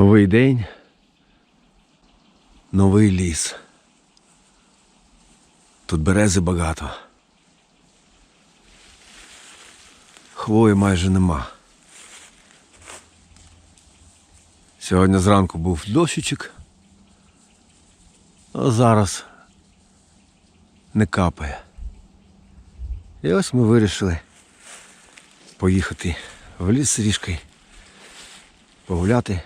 Новий день, новий ліс. Тут берези багато. Хвої майже нема. Сьогодні зранку був дощичок, а зараз не капає. І ось ми вирішили поїхати в ліс з ріжкою, погуляти,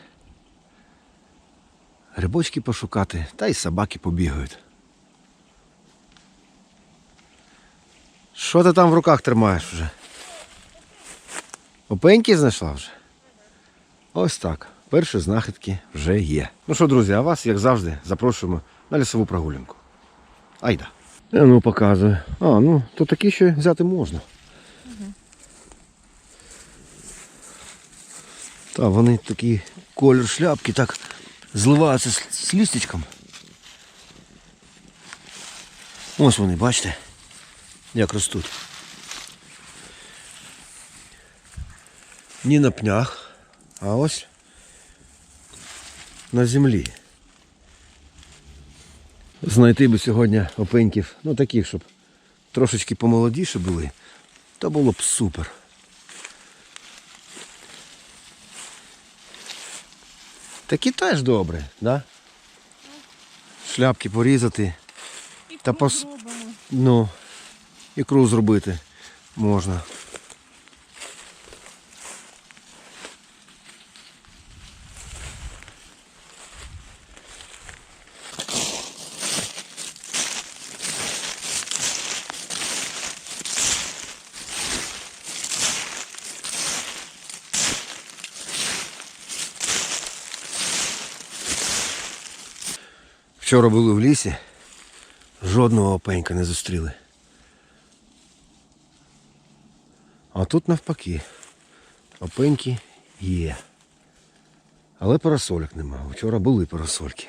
грибочки пошукати, та й собаки побігають. Що ти там в руках тримаєш вже? Опеньки знайшла вже? Ось так. Перші знахідки вже є. Ну що, друзі, а вас, як завжди, запрошуємо на лісову прогулянку. Айда. Е, ну, показує. А, ну, то такі ще взяти можна. Та вони такі колір шляпки так зливаються з, з лістечком. Ось вони, бачите, як ростуть. Ні на пнях, а ось на землі. Знайти би сьогодні опеньків, ну таких, щоб трошечки помолодіше були, то було б супер. Такі теж добре, да? Шляпки порізати, Ікру Та пос- ну, ікру зробити можна. Вчора були в лісі, жодного опенька не зустріли. А тут навпаки. Опеньки є. Але парасольок нема. Вчора були парасольки.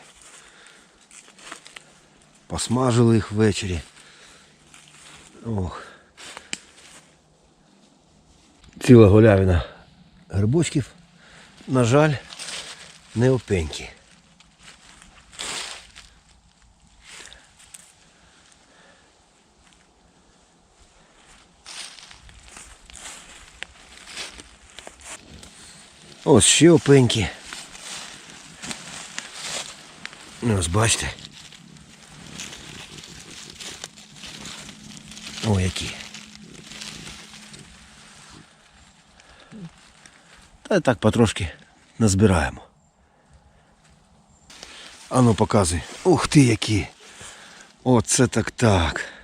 Посмажили їх ввечері. Ох. Ціла голявина грибочків. На жаль, не опеньки. Ось ще опеньки. Ну, Ось бачите. О, які. Та так потрошки назбираємо. Ану показуй. Ух ти які. Оце так так.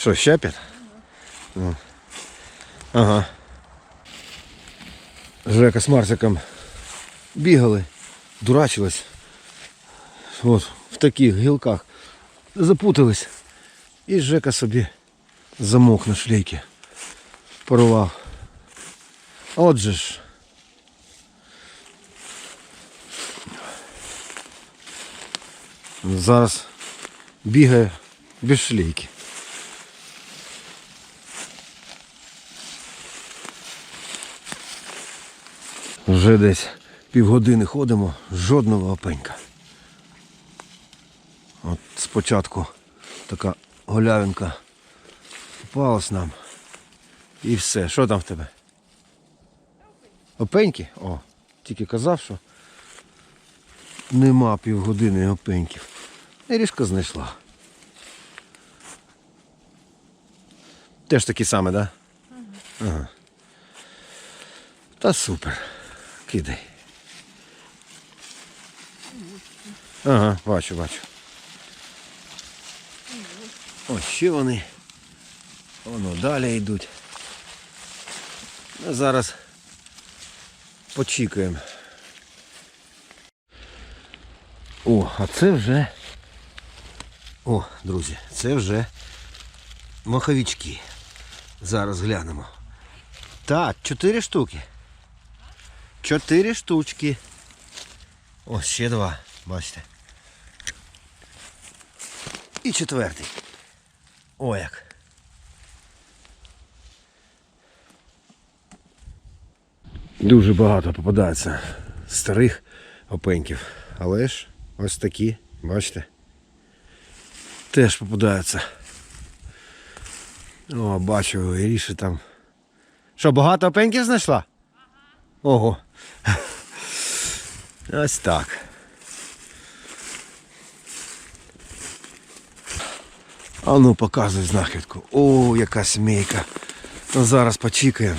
Що, щепять? Ну. Ага. Жека з Марсиком бігали, дурачились. От, в таких гілках. Запутались. І Жека собі замок на шлейки порвав. Отже ж. Зараз бігає без шлейки. Вже десь півгодини ходимо, жодного опенька. От спочатку така голявинка попалась нам. І все. Що там в тебе? Опеньки? О, тільки казав, що нема півгодини опеньків. І ріжка знайшла. Теж такі саме, так? Да? Ага. Та супер. Кидай. Ага, бачу, бачу. Ось ще вони. Воно далі йдуть. Ну, зараз почікаємо. О, а це вже. О, друзі, це вже маховички. Зараз глянемо. Так, чотири штуки. Чотири штучки. О, ще два, бачите. І четвертий. О як. Дуже багато попадається старих опеньків, але ж ось такі, бачите, теж попадаються. О, бачу, гріші там. Що, багато опеньків знайшла? Ого. Ось так. А ну показуй знахідку. О, яка смійка. Ну зараз почікаємо.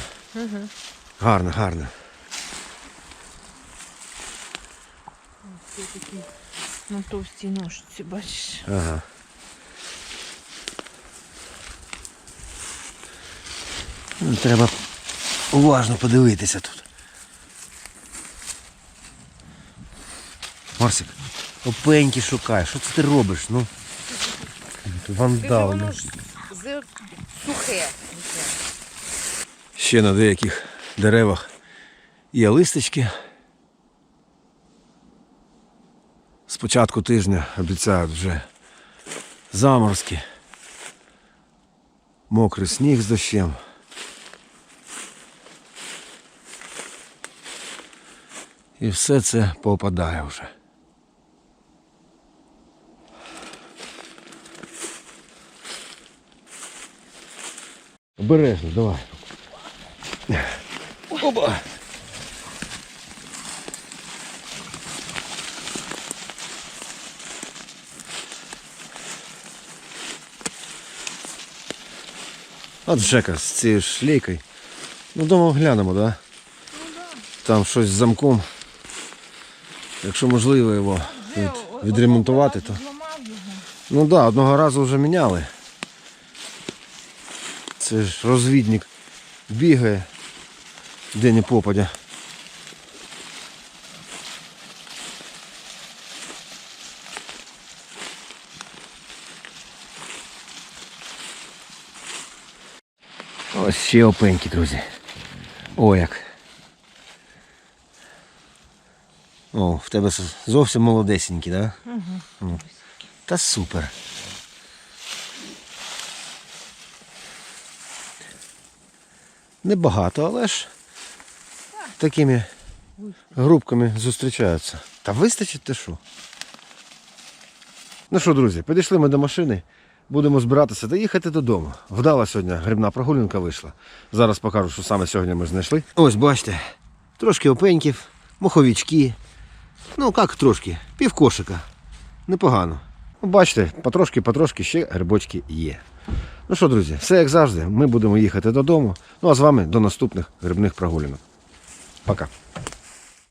Гарно, гарно. Це такі на товстій ножці, бачиш. Ага. Ну, Треба уважно подивитися тут. Марсик, опеньки шукай. Що це ти робиш? Ну? Вандал. ну. сухе. Ще на деяких деревах є листочки. З початку тижня обіцяють вже заморозки. Мокрий сніг з дощем. І все це попадає вже. Обережно, давай. Оба. От Жека з цією шлейкою. Ну, дома глянемо, да? Там щось з замком. Якщо можливо його від, відремонтувати, то. Ну так, да, одного разу вже міняли. Це ж розвідник бігає, де не попадя. Ось ще опеньки, друзі. О як. О, в тебе зовсім молодесенькі, так? Да? Угу. Та супер. Небагато, але ж такими групками зустрічаються. Та вистачить те що? Ну що, друзі, підійшли ми до машини, будемо збиратися та їхати додому. Вдала сьогодні грибна прогулянка вийшла. Зараз покажу, що саме сьогодні ми знайшли. Ось бачите, трошки опеньків, моховички. Ну як трошки, півкошика. Непогано. Ну, Бачите, потрошки-потрошки ще грибочки є. Ну що, друзі, все як завжди. Ми будемо їхати додому. Ну а з вами до наступних грибних прогулянок. Пока.